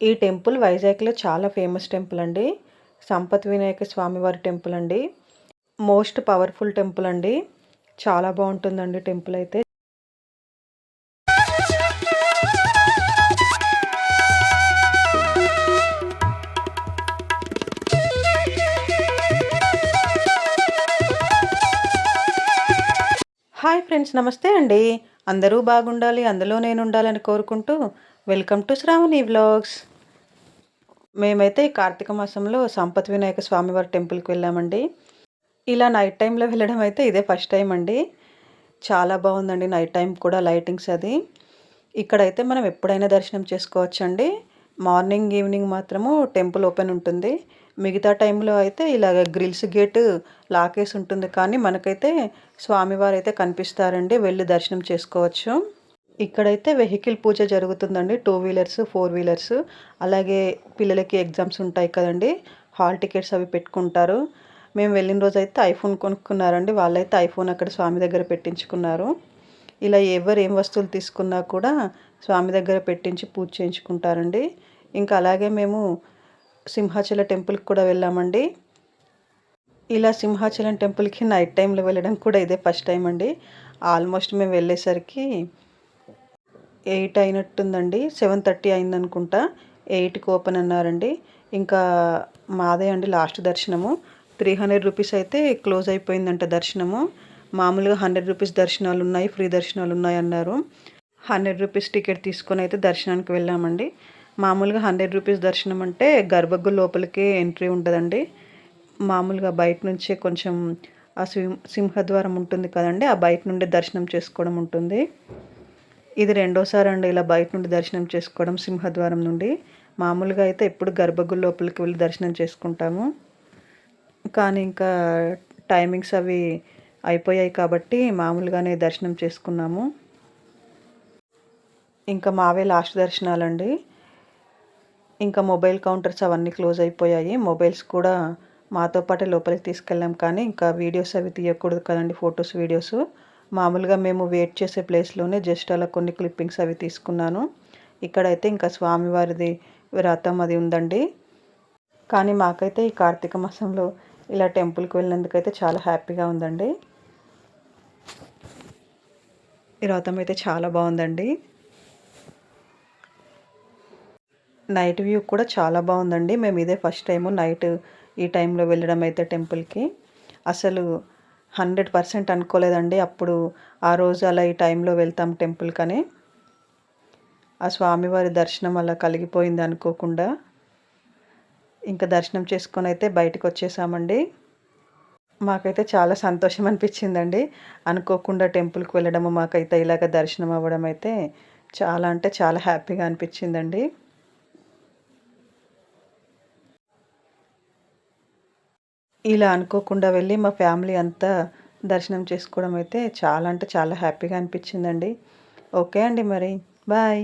ఈ టెంపుల్ వైజాగ్లో చాలా ఫేమస్ టెంపుల్ అండి. సంపత్ వినాయక స్వామివారి టెంపుల్ అండి. మోస్ట్ పవర్ఫుల్ టెంపుల్ అండి. చాలా బాగుంటుందండి టెంపుల్ అయితే. హాయ్ ఫ్రెండ్స్ నమస్తే అండి. అందరూ బాగుండాలి అందులో నేను ఉండాలని కోరుకుంటూ వెల్కమ్ టు శ్రావణి వ్లాగ్స్. మేమైతే కార్తీక మాసంలో సంపత్ వినాయక స్వామివారి టెంపుల్కి వెళ్ళామండి. ఇలా నైట్ టైంలో వెళ్ళడం అయితే ఇదే ఫస్ట్ టైం అండి. చాలా బాగుందండి నైట్ టైం కూడా లైటింగ్స్ అది. ఇక్కడైతే మనం ఎప్పుడైనా దర్శనం చేసుకోవచ్చండి. మార్నింగ్ ఈవినింగ్ మాత్రము టెంపుల్ ఓపెన్ ఉంటుంది. మిగతా టైంలో అయితే ఇలాగ గ్రిల్స్ గేట్ లాకేసి ఉంటుంది. కానీ మనకైతే స్వామివారు అయితే కనిపిస్తారండి. వెళ్ళి దర్శనం చేసుకోవచ్చు. ఇక్కడైతే వెహికల్ పూజ జరుగుతుందండి. Two wheelers four wheelers. అలాగే పిల్లలకి ఎగ్జామ్స్ ఉంటాయి కదండి. హాల్ టికెట్స్ అవి పెట్టుకుంటారు. మేము వెళ్ళిన రోజు అయితే ఐఫోన్ కొనుక్కున్నారండి. వాళ్ళైతే ఐఫోన్ అక్కడ స్వామి దగ్గర పెట్టించుకున్నారు. ఇలా ఎవరు ఏం వస్తువులు తీసుకున్నా కూడా స్వామి దగ్గర పెట్టించి పూజ చేయించుకుంటారండి. ఇంకా అలాగే మేము సింహాచల టెంపుల్కి కూడా వెళ్ళామండి. ఇలా సింహాచలం టెంపుల్కి నైట్ టైంలో వెళ్ళడం కూడా ఇదే ఫస్ట్ టైం అండి. ఆల్మోస్ట్ మేము వెళ్ళేసరికి ఎయిట్ అయినట్టుందండి. సెవెన్ థర్టీ అయిందనుకుంటా. ఎయిట్కి ఓపెన్ అన్నారండి. ఇంకా మాదే అండి లాస్ట్ దర్శనము. త్రీ హండ్రెడ్ రూపీస్ అయితే క్లోజ్ అయిపోయిందంట దర్శనము. మామూలుగా హండ్రెడ్ రూపీస్ దర్శనాలు ఉన్నాయి ఫ్రీ దర్శనాలు ఉన్నాయి అన్నారు. హండ్రెడ్ రూపీస్ టికెట్ తీసుకొని అయితే దర్శనానికి వెళ్ళామండి. మామూలుగా హండ్రెడ్ రూపీస్ దర్శనం అంటే గర్భగుడి లోపలికి ఎంట్రీ ఉంటుందండి. మామూలుగా బయట నుంచే కొంచెం ఆ సింహ సింహద్వారం ఉంటుంది కదండి ఆ బయట నుండి దర్శనం చేసుకోవడం ఉంటుంది. ఇది రెండోసారి అండి ఇలా బయట నుండి దర్శనం చేసుకోవడం సింహద్వారం నుండి. మామూలుగా అయితే ఎప్పుడు గర్భగుడి లోపలికి వెళ్ళి దర్శనం చేసుకుంటాము. కానీ ఇంకా టైమింగ్స్ అవి అయిపోయాయి కాబట్టి మామూలుగానే దర్శనం చేసుకున్నాము. ఇంకా మావే లాస్ట్ దర్శనాలండి. ఇంకా మొబైల్ కౌంటర్స్ అవన్నీ క్లోజ్ అయిపోయాయి. మొబైల్స్ కూడా మాతో పాటే లోపలికి తీసుకెళ్ళాం కానీ ఇంకా వీడియోస్ అవి తీయకూడదు కదండి ఫొటోస్ వీడియోస్. మామూలుగా మేము వెయిట్ చేసే ప్లేస్లోనే జస్ట్ అలా కొన్ని క్లిప్పింగ్స్ అవి తీసుకున్నాను. ఇక్కడైతే ఇంకా స్వామివారిది వ్రతం అది ఉందండి. కానీ మాకైతే ఈ కార్తీక మాసంలో ఇలా టెంపుల్కి వెళ్ళినందుకైతే చాలా హ్యాపీగా ఉందండి. ఈ వ్రతం అయితే చాలా బాగుందండి. నైట్ వ్యూ కూడా చాలా బాగుందండి. మేము ఇదే ఫస్ట్ టైము నైట్ ఈ టైంలో వెళ్ళడం అయితే టెంపుల్కి అసలు హండ్రెడ్ పర్సెంట్ అనుకోలేదండి. అప్పుడు ఆ రోజు అలా ఈ టైంలో వెళ్తాం టెంపుల్కని ఆ స్వామివారి దర్శనం అలా కలిగిపోయింది అనుకోకుండా. ఇంకా దర్శనం చేసుకొని అయితే బయటకు వచ్చేసామండి. మాకైతే చాలా సంతోషం అనిపించిందండి. అనుకోకుండా టెంపుల్కి వెళ్ళడము మాకైతే ఇలాగ దర్శనం అవ్వడం అయితే చాలా అంటే చాలా హ్యాపీగా అనిపించిందండి. ఇలా అనుకోకుండా వెళ్ళి మా ఫ్యామిలీ అంతా దర్శనం చేసుకోవడం అయితే చాలా అంటే చాలా హ్యాపీగా అనిపించిందండి. ఓకే అండి మరి. బాయ్.